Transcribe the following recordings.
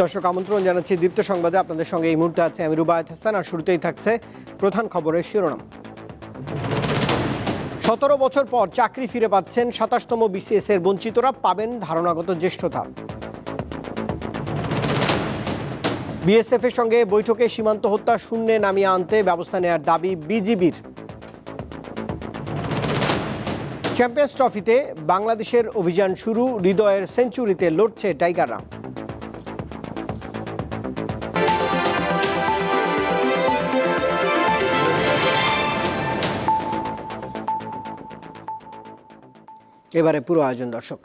দর্শক আমন্ত্রণ জানাচ্ছি দীপ্ত সংবাদে। আপনাদের সঙ্গে এই মুহূর্তে আছে আমি রুবায়ত হাসান, আর শুরুতেই থাকছে প্রধান খবরের শিরোনাম। সতেরো বছর পর চাকরি ফিরে পাচ্ছেন সাতাশতম বিসিএস এর বঞ্চিতরা, পাবেন ধারণাগত জ্যেষ্ঠতা। বিএসএফ এর সঙ্গে বৈঠকে সীমান্ত হত্যা শূন্যে নামিয়ে আনতে ব্যবস্থা নেয়ার দাবি বিজিবির। চ্যাম্পিয়ন্স ট্রফিতে বাংলাদেশের অভিযান শুরু, হৃদয়ের সেঞ্চুরিতে লড়ছে টাইগাররা। এবারে পুরো আয়োজন, দর্শক।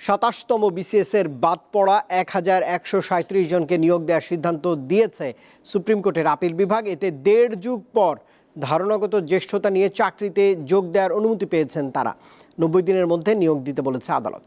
সাতাশতম বিসিএসের বাদ পড়া এক হাজার একশো সাঁত্রিশ জনকে নিয়োগ দেওয়ার সিদ্ধান্ত দিয়েছে সুপ্রিম কোর্টের আপিল বিভাগ। এতে দেড় যুগ পর ধারণাগত জ্যেষ্ঠতা নিয়ে চাকরিতে যোগ দেওয়ার অনুমতি পেয়েছেন তারা। নব্বই দিনের মধ্যে নিয়োগ দিতে বলেছে আদালত।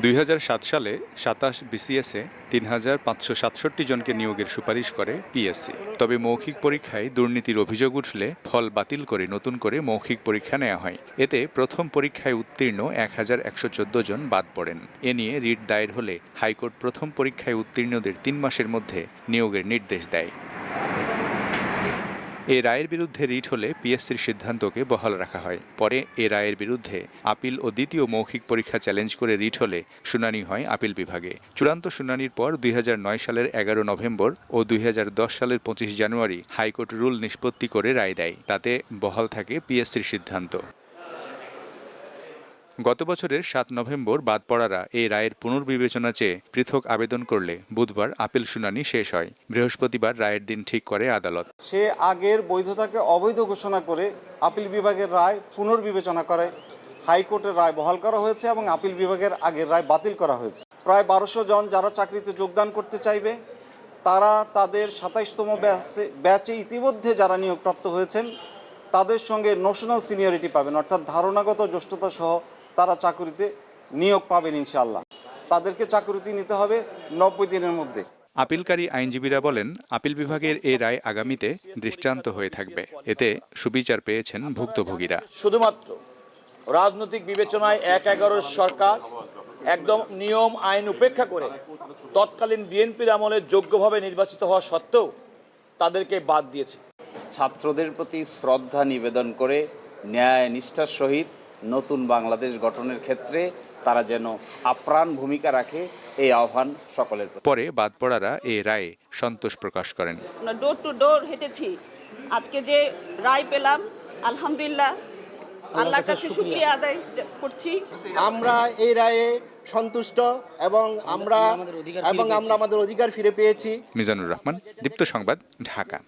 দুই হাজার সাত সালে সাতাশ বিসিএসে তিন হাজার পাঁচশো সাতষট্টি জনকে নিয়োগের সুপারিশ করে পিএসসি তবে মৌখিক পরীক্ষায় দুর্নীতির অভিযোগ উঠলে ফল বাতিল করে নতুন করে মৌখিক পরীক্ষা নেওয়া হয়। এতে প্রথম পরীক্ষায় উত্তীর্ণ এক হাজার একশো চোদ্দ জন বাদ পড়েন। এ নিয়ে রিট দায়ের হলে হাইকোর্ট প্রথম পরীক্ষায় উত্তীর্ণদের তিন মাসের মধ্যে নিয়োগের নির্দেশ দেয়। এ রায়ের বিরুদ্ধে রিট হলে পিএসসির সিদ্ধান্তকে বহাল রাখা হয়। পরে এ রায়ের বিরুদ্ধে আপিল ও দ্বিতীয় মৌখিক পরীক্ষা চ্যালেঞ্জ করে রিট হলে শুনানি হয় আপিল বিভাগে। চূড়ান্ত শুনানির পর দুই হাজার নয় সালের এগারো নভেম্বর ও দুই হাজার দশ সালের পঁচিশ জানুয়ারি হাইকোর্ট রুল নিষ্পত্তি করে রায় দেয়। তাতে বহাল থাকে পিএসসির সিদ্ধান্ত। গত বছরের সাত নভেম্বর বাদ পড়ারা এই রায়ের পুনর্বিবেচনা চেয়ে পৃথক আবেদন করলে বুধবার আপিল শুনানি শেষ হয়। বৃহস্পতিবার রায়ের দিন ঠিক করে আদালত। সে আগের বৈধতাকে অবৈধ ঘোষণা করে আপিল বিভাগের রায় পুনর্বিবেচনা করে। হাইকোর্টের রায় বহাল করা হয়েছে এবং আপিল বিভাগের আগের রায় বাতিল করা হয়েছে। প্রায় বারোশো জন যারা চাকরিতে যোগদান করতে চাইবে, তারা তাদের সাতাইশতম ব্যাচে ব্যাচে ইতিমধ্যে যারা নিয়োগপ্রাপ্ত হয়েছেন, তাদের সঙ্গে ন্যাশনাল সিনিয়রিটি পাবেন। অর্থাৎ ধারণাগত জ্যেষ্ঠতা সহ তারা চাকরিতে নিয়োগ পাবেন ইনশাল্লাহ তাদেরকে চাকরিতে নিতে হবে নব্বই দিনের মধ্যে। আপিলকারী আইনজীবীরা বলেন আপিল বিভাগের এই রায় আগামীতে দৃষ্টান্ত হয়ে থাকবে। এতে সুবিচার পেয়েছেন ভুক্তভোগীরা। শুধুমাত্র রাজনৈতিক বিবেচনায় এক এগারোর সরকার একদম নিয়ম আইন উপেক্ষা করে তৎকালীন বিএনপির আমলে যোগ্যভাবে নির্বাচিত হওয়া সত্ত্বেও তাদেরকে বাদ দিয়েছে। ছাত্রদের প্রতি শ্রদ্ধা নিবেদন করে ন্যায় নিষ্ঠার সহিত নতুন বাংলাদেশ গঠনের ক্ষেত্রে তারা যেন আপ্রাণ ভূমিকা রাখে এই আহ্বান সকলের পরে বাদ পড়ারা এই রায়ে সন্তোষ প্রকাশ করেন। আমরা ডোর টু ডোর হেঁটেছি। আজকে যে রায় পেলাম আলহামদুলিল্লাহ। আল্লাহর কাছে শুক্রিয়া। আদায় করছি। আমরা এই রায়ে সন্তুষ্ট এবং আমরা এবং আমরা আমাদের অধিকার ফিরে পেয়েছি। মিজানুর রহমান দীপ্ত সংবাদ ঢাকা।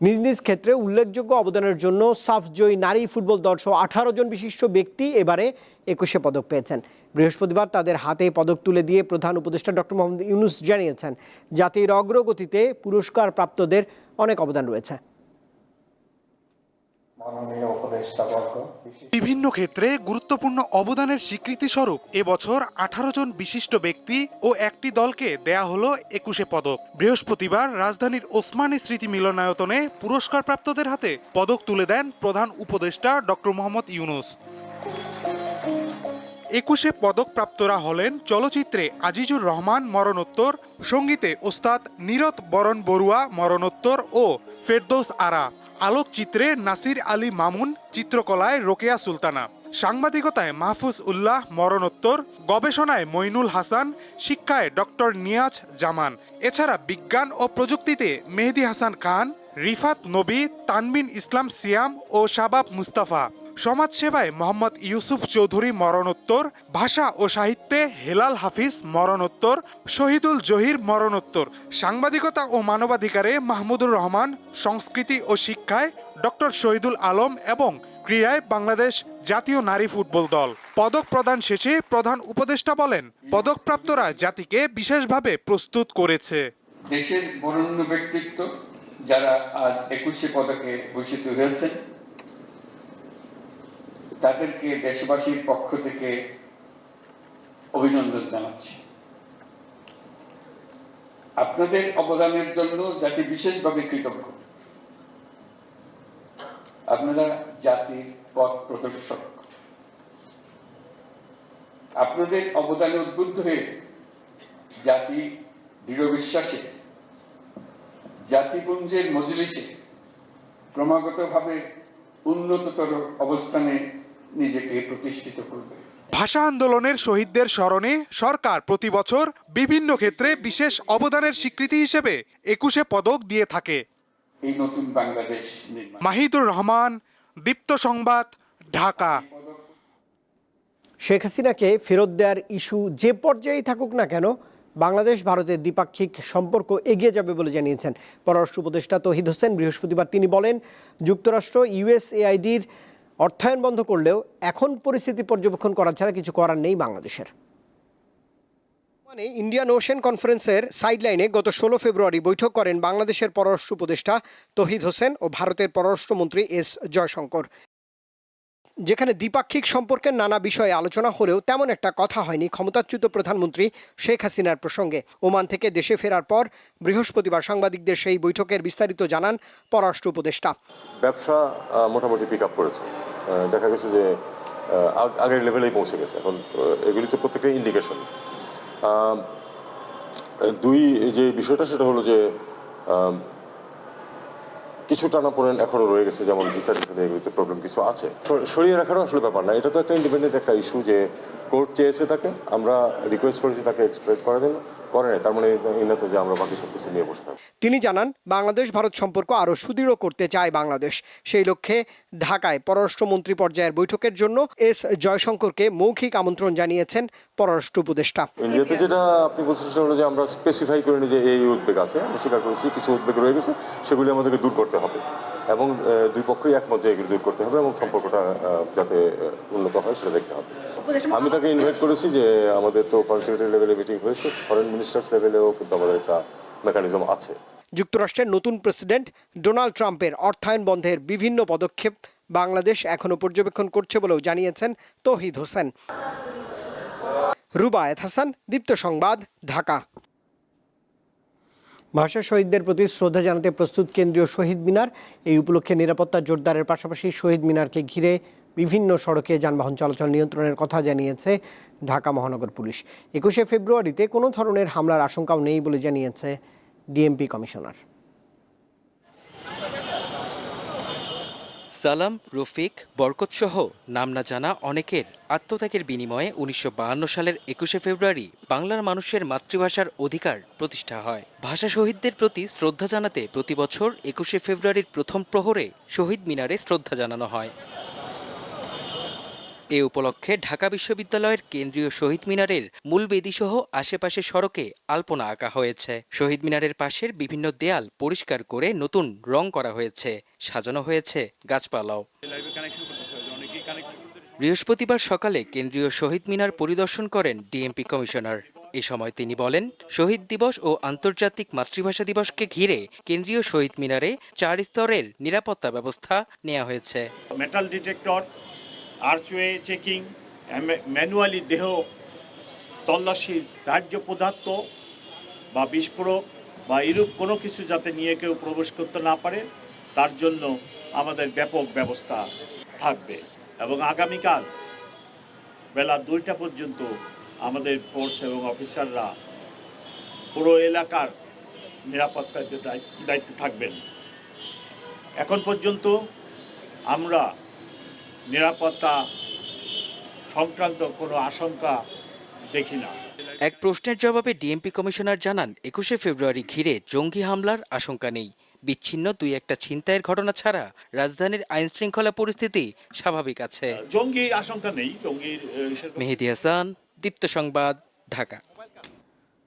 নিজ নিজ ক্ষেত্রে উল্লেখযোগ্য অবদানের জন্য সাফজয়ী নারী ফুটবল দর্শক আঠারো জন বিশিষ্ট ব্যক্তি এবারে একুশে পদক পেয়েছেন। বৃহস্পতিবার তাদের হাতে পদক তুলে দিয়ে প্রধান উপদেষ্টা ডক্টর মোহাম্মদ ইউনুস জানিয়েছেন, জাতির অগ্রগতিতে পুরস্কার প্রাপ্তদের অনেক অবদান রয়েছে। বিভিন্ন ক্ষেত্রে গুরুত্বপূর্ণ অবদানের স্বীকৃতি স্বরূপ এবছর আঠারো জন বিশিষ্ট ব্যক্তি ও একটি দলকে দেয়া হলো একুশে পদক। বৃহস্পতিবার রাজধানীর ওসমানী স্মৃতি মিলনায়তনে পুরস্কারপ্রাপ্তদের হাতে পদক তুলে দেন প্রধান উপদেষ্টা ডক্টর মোহাম্মদ ইউনুস। একুশে পদকপ্রাপ্তরা হলেন চলচ্চিত্রে আজিজুর রহমান মরণোত্তর, সঙ্গীতে ওস্তাদ নীরত বরণ বড়ুয়া মরণোত্তর ও ফেরদৌস আরা। আলোকচিত্রে নাসির আলী মামুন, চিত্রকলায় রোকেয়া সুলতানা। সাংবাদিকতায় মাহফুজ উল্লাহ মরণোত্তর, গবেষণায় মইনুল হাসান, শিক্ষায় ডক্টর নিয়াজ জামান। এছাড়া বিজ্ঞান ও প্রযুক্তিতে মেহেদি হাসান খান, রিফাত নবী, তানবিন ইসলাম সিয়াম ও শাবাব মুস্তাফা। সমাজসেবায় মোহাম্মদ ইউসুফ চৌধুরী মরণোত্তর, ভাষা ও সাহিত্যে হেলাল হাফিজ মরণোত্তর, শহীদুল জহির মরণোত্তর, সাংবাদিকতা ও মানবাধিকারে মাহমুদুর রহমান, সংস্কৃতি ও শিক্ষায় ডক্টর শহীদুল আলম এবং ক্রীড়ায় বাংলাদেশ জাতীয় নারী ফুটবল দল। পদক প্রদান শেষে প্রধান উপদেষ্টা বলেন, পদকপ্রাপ্তরা জাতিকে বিশেষভাবে প্রস্তুত করেছে। দেশের বরেণ্য ব্যক্তিত্ব যারা আজ একুশে পদকে ভূষিত হয়েছেন তাদেরকে দেশবাসীর পক্ষ থেকে অভিনন্দন জানাচ্ছি। আপনাদের অবদানের জন্য জাতি বিশেষভাবে কৃতজ্ঞ। আপনারা জাতির পথ প্রদর্শক। আপনাদের অবদানে উদ্বুদ্ধ হয়ে জাতি দৃঢ় বিশ্বাসে, জাতিপুঞ্জের মজলিসে ক্রমাগতভাবে উন্নততর অবস্থানে নিজেকে প্রতিষ্ঠিত করবে। ভাষা আন্দোলনের শহীদদের স্মরণে সরকার প্রতি বছর বিভিন্ন ক্ষেত্রে বিশেষ অবদানের স্বীকৃতি হিসেবে একুশে পদক দিয়ে থাকে। এই নতুন বাংলাদেশ মাহিদুর রহমান দীপ্ত সংবাদ ঢাকা। শেখ হাসিনাকে ফেরত দেওয়ার ইস্যু যে পর্যায়েই থাকুক না কেন বাংলাদেশ ভারতের দ্বিপাক্ষিক সম্পর্ক এগিয়ে যাবে বলে জানিয়েছেন পররাষ্ট্র উপদেষ্টা তহিদ হোসেন। বৃহস্পতিবার তিনি বলেন যুক্তরাষ্ট্র ইউএসএআইডির অর্থায়ন বন্ধ করলেও এখন পরিস্থিতি পর্যবেক্ষণ করা ছাড়া কিছু করার নেই বাংলাদেশের। মানে ইন্ডিয়ান ওশেন কনফারেন্সের সাইডলাইনে গত ষোলো ফেব্রুয়ারি বৈঠক করেন বাংলাদেশের পররাষ্ট্র উপদেষ্টা তহিদ হোসেন ও ভারতের পররাষ্ট্রমন্ত্রী এস জয়শঙ্কর। যেখানে দ্বিপাক্ষিক সম্পর্কের নানা বিষয়ে আলোচনা হলেও তেমন একটা কথা হয়নি ক্ষমতাচ্যুত প্রধানমন্ত্রী শেখ হাসিনার প্রসঙ্গে। ওমান থেকে দেশে ফেরার পর বৃহস্পতিবার সাংবাদিকদের সেই বৈঠকের বিস্তারিত জানান পররাষ্ট্র উপদেষ্টা। ব্যবসা মোটামুটি পিক আপ করেছে। দেখা গেছে যে আগের লেভেলেই পৌঁছে গেছে। এখন এগুলি তো প্রত্যেকটা ইন্ডিকেশন দুই যে বিষয়টা, সেটা হলো যে কিছু টানা টানাপোড়েন এখনও রয়ে গেছে, যেমন ভিসা টিসা প্রবলেম কিছু আছে। সর- সরিয়ে রাখারও আসলে ব্যাপার না। এটা তো একটা ইন্ডিপেন্ডেন্ট একটা ইস্যু যে কোর্ট চেয়েছে তাকে, আমরা রিকোয়েস্ট করেছি তাকে এক্সপ্রেস করার জন্য। করে নাই তার মানে এই না তো যে আমরা বাকি সব কিছু নিয়ে বসে থাকব তিনি জানান বাংলাদেশ ভারত সম্পর্ক আরও সুদৃঢ় করতে চায় বাংলাদেশ। সেই লক্ষ্যে ঢাকায় পররাষ্ট্রমন্ত্রী পর্যায়ের বৈঠকের জন্য এস জয়শঙ্করকে মৌখিক আমন্ত্রণ জানিয়েছেন পররাষ্ট্র উপদেষ্টা। ইন্ডিয়াতে যেটা আপনি বলছেন সেটা হলো যে আমরা স্পেসিফাই করে নিই যে এই উদ্বেগ আছে আমরা স্বীকার করেছি কিছু উদ্বেগ রয়ে গেছে সেগুলি আমাদেরকে দূর করতে হবে। এবং দুই পক্ষই একমত যে এগুলি দূর করতে হবে এবং সম্পর্কটা যাতে উন্নত হয় সেটা দেখতে হবে। আমি তাকে ইনভাইট করেছি যে আমাদের তো ফরেন সেক্রেটারি লেভেলে মিটিং হয়েছে। ফরেন মিনিস্টার্স লেভেলেও কিন্তু আমাদের একটা মেকানিজম আছে। যুক্তরাষ্ট্রের নতুন প্রেসিডেন্ট ডোনাল্ড ট্রাম্পের অর্থায়ন বন্ধের বিভিন্ন পদক্ষেপ বাংলাদেশ এখনও পর্যবেক্ষণ করছে বলেও জানিয়েছেন তহিদ হোসেন। রুবায়েত হাসান দীপ্ত সংবাদ ঢাকা। ভাষা শহীদদের প্রতি শ্রদ্ধা জানাতে প্রস্তুত কেন্দ্রীয় শহীদ মিনার। এই উপলক্ষে নিরাপত্তা জোরদারের পাশাপাশি শহীদ মিনারকে ঘিরে বিভিন্ন সড়কে যানবাহন চলাচল নিয়ন্ত্রণের কথা জানিয়েছে ঢাকা মহানগর পুলিশ। একুশে ফেব্রুয়ারিতে কোনো ধরনের হামলার আশঙ্কাও নেই বলে জানিয়েছে ডিএমপি কমিশনার। সালাম, রফিক, বরকতসহ নাম না জানা অনেকের আত্মত্যাগের বিনিময়ে উনিশশো সালের একুশে ফেব্রুয়ারি বাংলার মানুষের মাতৃভাষার অধিকার প্রতিষ্ঠা হয়। ভাষা শহীদদের প্রতি শ্রদ্ধা জানাতে প্রতি বছর একুশে ফেব্রুয়ারির প্রথম প্রহরে শহীদ মিনারে শ্রদ্ধা জানানো হয়। এ উপলক্ষে ঢাকা বিশ্ববিদ্যালয়ের কেন্দ্রীয় শহীদ মিনারের মূল বেদিসহ আশেপাশের সড়কে আলপনা আঁকা হয়েছে। শহীদ মিনারের পাশের বিভিন্ন দেয়াল পরিষ্কার করে নতুন রং করা হয়েছে। সাজানো হয়েছে গাছপালাও। বৃহস্পতিবার সকালে কেন্দ্রীয় শহীদ মিনার পরিদর্শন করেন ডিএমপি কমিশনার। এ সময় তিনি বলেন, শহীদ দিবস ও আন্তর্জাতিক মাতৃভাষা দিবসকে ঘিরে কেন্দ্রীয় শহীদ মিনারে চার স্তরের নিরাপত্তা ব্যবস্থা নেওয়া হয়েছে। Metal detector archway checking manually দেহ তল্লাশি রাজ্য পদার্থ বা বিস্ফোরক বা এরূপ কোনো কিছু যাতে নিয়ে কেউ প্রবেশ করতে না পারে, তার জন্য আমাদের ব্যাপক ব্যবস্থা থাকবে। এবং আগামীকাল বেলা দুইটা পর্যন্ত আমাদের ফোর্স এবং অফিসাররা পুরো এলাকার নিরাপত্তার দায়িত্বে থাকবেন। এখন পর্যন্ত আমরা নিরাপত্তা সংক্রান্ত কোনো আশঙ্কা দেখি না। এক প্রশ্নের জবাবে ডিএমপি কমিশনার জানান একুশে ফেব্রুয়ারি ঘিরে জঙ্গি হামলার আশঙ্কা নেই। বিচ্ছিন্ন দুই একটা ছিনতাইয়ের ঘটনা ছাড়া রাজধানীর আইন শৃঙ্খলা পরিস্থিতি স্বাভাবিক আছে। জঙ্গি আশঙ্কা নেই জঙ্গির মেহেদি হাসান দীপ্ত সংবাদ ঢাকা।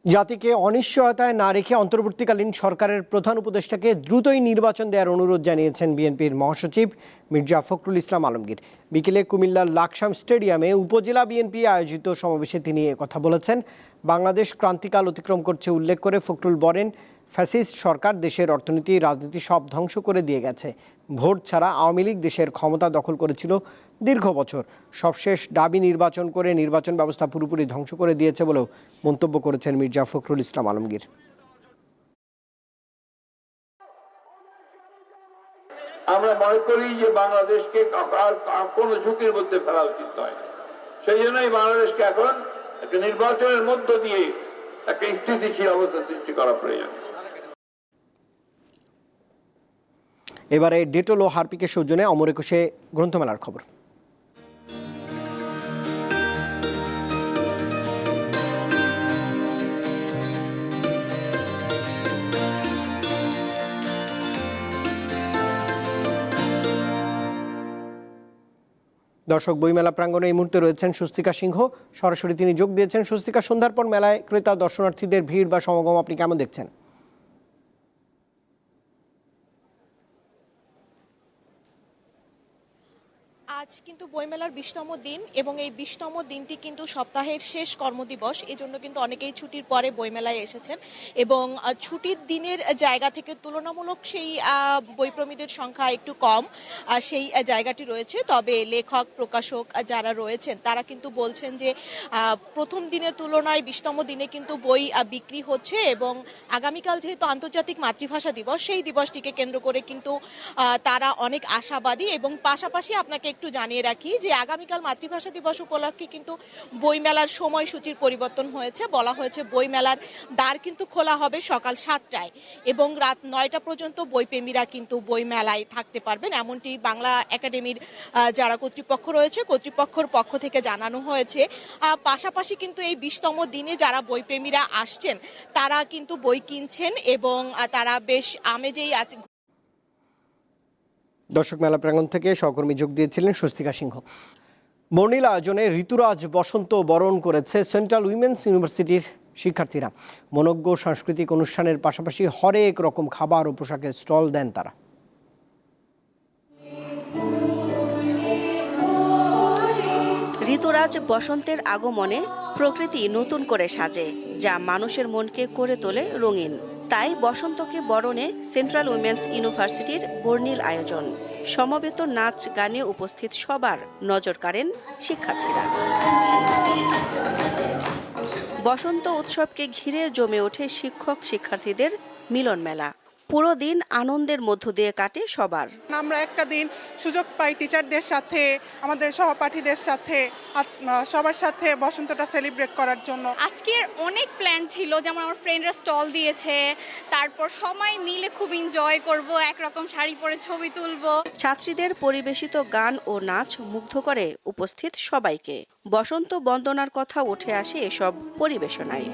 জাতিকে অনিশ্চয়তায় না রেখে অন্তর্বর্তীকালীন সরকারের প্রধান উপদেষ্টাকে দ্রুতই নির্বাচন দেওয়ার অনুরোধ জানিয়েছেন বিএনপির মহাসচিব মির্জা ফখরুল ইসলাম আলমগীর। বিকেলে কুমিল্লার লাকসাম স্টেডিয়ামে উপজেলা বিএনপি আয়োজিত সমাবেশে তিনি কথা বলেছেন। বাংলাদেশ ক্রান্তিকাল অতিক্রম করছে উল্লেখ করে ফখরুল বলেন ফ্যাসিস্ট সরকার দেশের অর্থনীতি, রাজনীতি সব ধ্বংস করে দিয়ে গেছে। ভোট ছাড়া আওয়ামী লীগ দেশের ক্ষমতা দখল করেছিল দীর্ঘ বছর। সবশেষ দাবি নির্বাচন করে নির্বাচন ব্যবস্থা পুরোপুরি ধ্বংস করে দিয়েছে বলেও মন্তব্য করেছেন মির্জা ফখরুল ইসলাম আলমগীর। আমরা মনে করি যে বাংলাদেশকে কোনো ঝুঁকির মধ্যে ফেলা উচিত নয়। সেই জন্যই বাংলাদেশকে এখন একটা নির্বাচনের মধ্য দিয়ে একটা স্থিতিশীল অবস্থা সৃষ্টি করা প্রয়োজন। এবারে ডেটল ও হারপিকের সৌজন্যে অমর একুশে গ্রন্থমেলার খবর। দর্শক, বইমেলা প্রাঙ্গণে এই মুহূর্তে রয়েছেন স্বস্তিকা সিংহ। সরাসরি তিনি যোগ দিয়েছেন স্বস্তিকা সন্ধ্যার পর মেলায় ক্রেতা, দর্শনার্থীদের ভিড় বা সমাগম আপনি কেমন দেখছেন? আজ কিন্তু বইমেলার বিশতম দিন এবং এই বিশতম দিনটি কিন্তু সপ্তাহের শেষ কর্মদিবস। এজন্য কিন্তু অনেকেই ছুটির পরে বইমেলায় এসেছেন এবং ছুটির দিনের জায়গা থেকে তুলনামূলক সেই বইপ্রেমীদের সংখ্যা একটু কম সেই জায়গাটি রয়েছে। তবে লেখক, প্রকাশক যারা রয়েছেন, তারা কিন্তু বলছেন যে প্রথম দিনের তুলনায় বিশতম দিনে কিন্তু বই বিক্রি হচ্ছে এবং আগামীকাল যেহেতু আন্তর্জাতিক মাতৃভাষা দিবস, সেই দিবসটিকে কেন্দ্র করে কিন্তু তারা অনেক আশাবাদী এবং পাশাপাশি আপনাকে একটু জানিয়ে রাখি যে আগামীকাল মাতৃভাষা দিবস উপলক্ষে কিন্তু বইমেলার সময়সূচির পরিবর্তন হয়েছে। বলা হয়েছে বইমেলার দ্বার কিন্তু খোলা হবে সকাল সাতটায় এবং রাত নয়টা পর্যন্ত বইপ্রেমীরা কিন্তু বইমেলায় থাকতে পারবেন। এমনটি বাংলা একাডেমির যারা কর্তৃপক্ষ রয়েছে, কর্তৃপক্ষের পক্ষ থেকে জানানো হয়েছে। পাশাপাশি কিন্তু এই বিশতম দিনে যারা বইপ্রেমীরা আসছেন, তারা কিন্তু বই কিনছেন এবং তারা বেশ আমেজেই দর্শক মেলা প্রাঙ্গণ থেকে সহকর্মী যোগ দিয়েছিলেন স্বস্তিকা সিংহ। বর্ণিল আয়োজনে ঋতুরাজ বসন্ত বরণ করেছে সেন্ট্রাল উইমেন্স ইউনিভার্সিটির শিক্ষার্থীরা। মনজ্ঞ সাংস্কৃতিক অনুষ্ঠানের পাশাপাশি হরেক রকম খাবার ও পোশাকের স্টল দেন তারা। ঋতুরাজ বসন্তের আগমনে প্রকৃতি নতুন করে সাজে, যা মানুষের মনকে করে তোলে রঙিন। তাই বসন্তকে বরণে সেন্ট্রাল উইমেন্স ইউনিভার্সিটির বর্ণিল আয়োজন। সমবেত নাচ গানে উপস্থিত সবার নজর কাড়েন শিক্ষার্থীরা। বসন্ত উৎসবকে ঘিরে জমে ওঠে শিক্ষক শিক্ষার্থীদের মিলন মেলা পুরো দিন আনন্দের মধ্য দিয়ে কাটে সবার। আমরা একটা দিন সুযোগ পাই টিচারদের সাথে আমাদের সহপাঠীদের সাথে সবার সাথে বসন্তটা সেলিব্রেট করার জন্য। আজকের অনেক প্ল্যান ছিল যেমন আমার ফ্রেন্ডরা স্টল দিয়েছে তারপর সবাই মিলে খুব এনজয় করব একরকম শাড়ি পরে ছবি তুলব। ছাত্রীদের পরিবেশিত গান ও নাচ মুগ্ধ করে উপস্থিত সবাইকে। বসন্ত বন্দনার কথা উঠে আসে এসব পরিবেশনায়।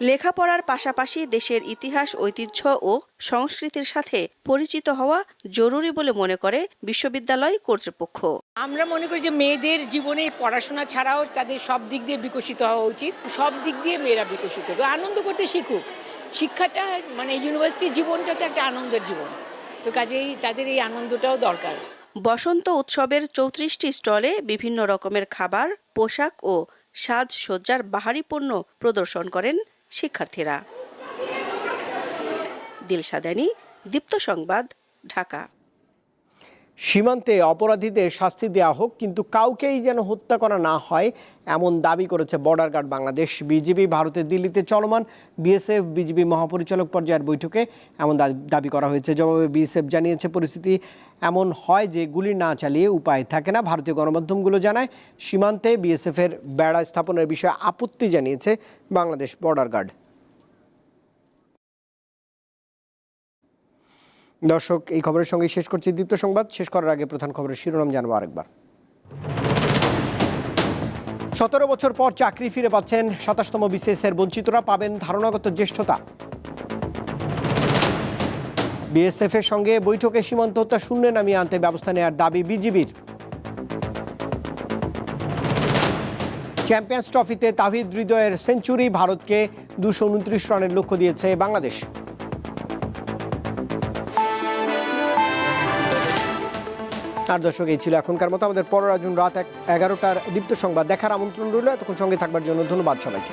লেখাপড়ার পাশাপাশি দেশের ইতিহাস ঐতিহ্য ও সংস্কৃতির সাথে পরিচিত হওয়া জরুরি বলে মনে করে বিশ্ববিদ্যালয় কর্তৃপক্ষ। আমরা মনে করি যে মেয়েদের জীবনে পড়াশোনা ছাড়াও তাদের সব দিক দিয়ে বিকশিত হওয়া উচিত। সব দিক দিয়ে মেয়েরা বিকশিত হবে। আনন্দ করতে শিখুক। শিক্ষাটা মানে ইউনিভার্সিটি জীবনটা তো একটা আনন্দের জীবন। তো কাজেই তাদের এই আনন্দটাও দরকার। বসন্ত উৎসবের চৌত্রিশটি স্টলে বিভিন্ন রকমের খাবার পোশাক ও সাজসজ্জার বাহারি পণ্য প্রদর্শন করেন শিক্ষার্থীরা। দিলশাদানি দীপ্ত সংবাদ ঢাকা। সীমান্তে অপরাধীদের শাস্তি দেওয়া হোক, কিন্তু কাউকেই যেন হত্যা করা না হয়, এমন দাবি করেছে বর্ডার গার্ড বাংলাদেশ। বিজিবি ভারতের দিল্লিতে চলমান বিএসএফ বিজিবি মহাপরিচালক পর্যায়ের বৈঠকে এমন দাবি- করা হয়েছে। জবাবে বিএসএফ জানিয়েছে, পরিস্থিতি এমন হয় যে গুলি না চালিয়ে উপায় থাকে না। ভারতীয় গণমাধ্যমগুলো জানায়, সীমান্তে বিএসএফের বেড়া স্থাপনের বিষয়ে আপত্তি জানিয়েছে বাংলাদেশ বর্ডার গার্ড। দর্শক, এই খবরের সঙ্গে শেষ করছি দীপ্ত সংবাদ। শেষ করার আগে প্রধান খবরের শিরোনাম জানব আরেকবার। সতেরো বছর পর চাকরি ফিরে পাচ্ছেন সাতাশতম বিসিএস এর বঞ্চিতরা। পাবেন ধারণাগত জ্যেষ্ঠতা। বিএসএফ এর সঙ্গে বৈঠকে সীমান্ত হত্যা শূন্যে নামিয়ে আনতে ব্যবস্থা নেওয়ার দাবি বিজিবির। চ্যাম্পিয়ন্স ট্রফিতে তাহিদ হৃদয়ের সেঞ্চুরি, ভারতকে দুশো উনত্রিশ রানের লক্ষ্য দিয়েছে বাংলাদেশ। আর দর্শক এই ছিল এখনকার মতো। আমাদের পরের আজুন রাত এগারোটার দীপ্ত সংবাদ দেখার আমন্ত্রণ রইল। এতক্ষণ সঙ্গে থাকবার জন্য ধন্যবাদ সবাইকে।